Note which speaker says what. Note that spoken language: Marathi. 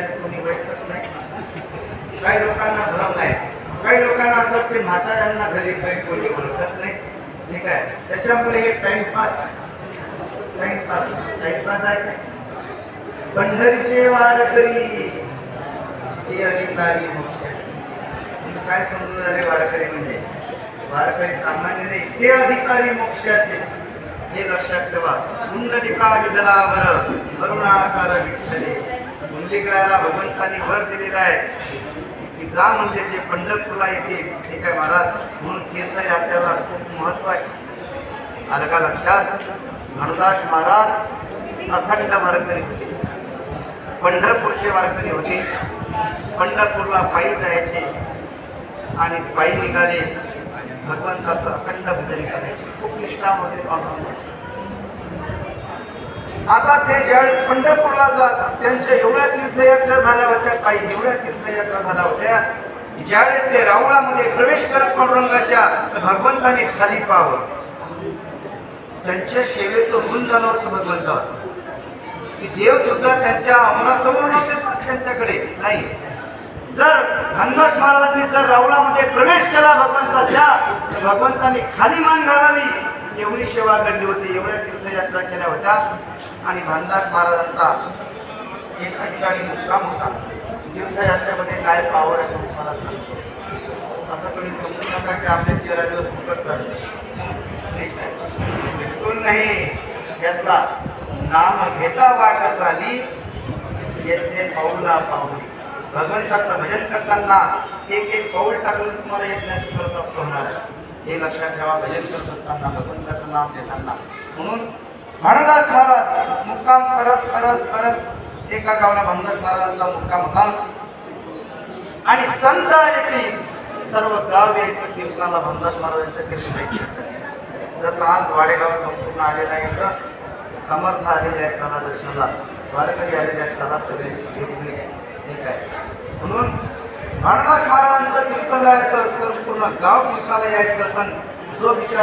Speaker 1: कोणी नाही. काही लोकांना भ्रम नाही. काही लोकांना असं वाटते म्हाताऱ्यांना घरी काही कोणी ओळखत नाही. ठीक आहे. त्याच्यामुळे हे टाइमपास टाइमपास टाइमपास आहे काय पंढरीचे वारकरी हे अधिकारी मोक्ष काय समजून झाले वारकरी म्हणजे? वारकरी सामान्य नाही. ते अधिकारी मोक्षाचे. हे लक्षात ठेवा. कुंडलिका विदलावर करुणाकार विठ्ठले. कुंडलिकाला भगवंतांनी वर दिलेला आहे. की जा म्हणजे जे पंढरपूरला येते. ते काय महाराज? म्हणून तीर्थयात्रेला खूप महत्त्व आहे. आलं का लक्षात? घनदास महाराज अखंड वारकरी होते. पंढरपूरचे वारकरी होते. पंढरपूरला पायी जायचे आणि पायी निघाले. भगवंताचं अखंड भजन करायचे. खूप निष्ठा होते. आता ते ज्यावेळेस पंढरपूरला जात त्यांच्या एवढ्या तीर्थयात्रा झाल्या होत्या काही एवढ्या तीर्थयात्रा झाल्या होत्या ज्यावेळेस ते रावळामध्ये प्रवेश करत पांडुरंगाच्या तर भगवंताने खाली पाहावं त्यांच्या शेवेचं गुण जाणवतं भगवंतावर की देव सुद्धा त्यांच्या अमरासमोर नव्हते त्यांच्याकडे नाही. जर धनदास महाराजांनी जर रावळामध्ये प्रवेश केला भगवंताच्या तर भगवंताने खाली मान घालावी. एवढी सेवा घडली होती एवढ्या तीर्थयात्रा केल्या होत्या. आणि भानदास महाराजांचा एका ठिकाणी मुक्काम होता. तीर्थयात्रेमध्ये काय पावर आहे तुम्हाला सांगतो. असं कोणी समजू नका की आपले तेरा दिवस फुकट झाले. ठीक आहे. बिलकुल नाही. घेतला नाम घेता वाट झाली येते पाऊला पाऊली. भगवंताचं भजन करताना एक एक पाऊल टाकलं तुम्हाला येत नाही प्राप्त होणार आहे. हे लक्षात ठेवा भजन करत असताना भगवंताचं नाम घेताना. म्हणून म्हणत महाराज मुक्काम करत करत करत एका गावला भानदास महाराजांचा मुक्काम होता आणि संत आले की सर्व गाव यायचं कीर्तनाला भानदास महाराजांच्या कीर्तनासाठी जसं आज वाडेगाव संपूर्ण आलेला आहे तर समर्थ आलेल्या चला दर्शनाला. वारकरी आलेल्या चला सगळ्यांची ठीक आहे म्हणून भानदास महाराजांचं कीर्तन राहायचं संपूर्ण गाव कीर्तनाला यायचं. पण जो विचार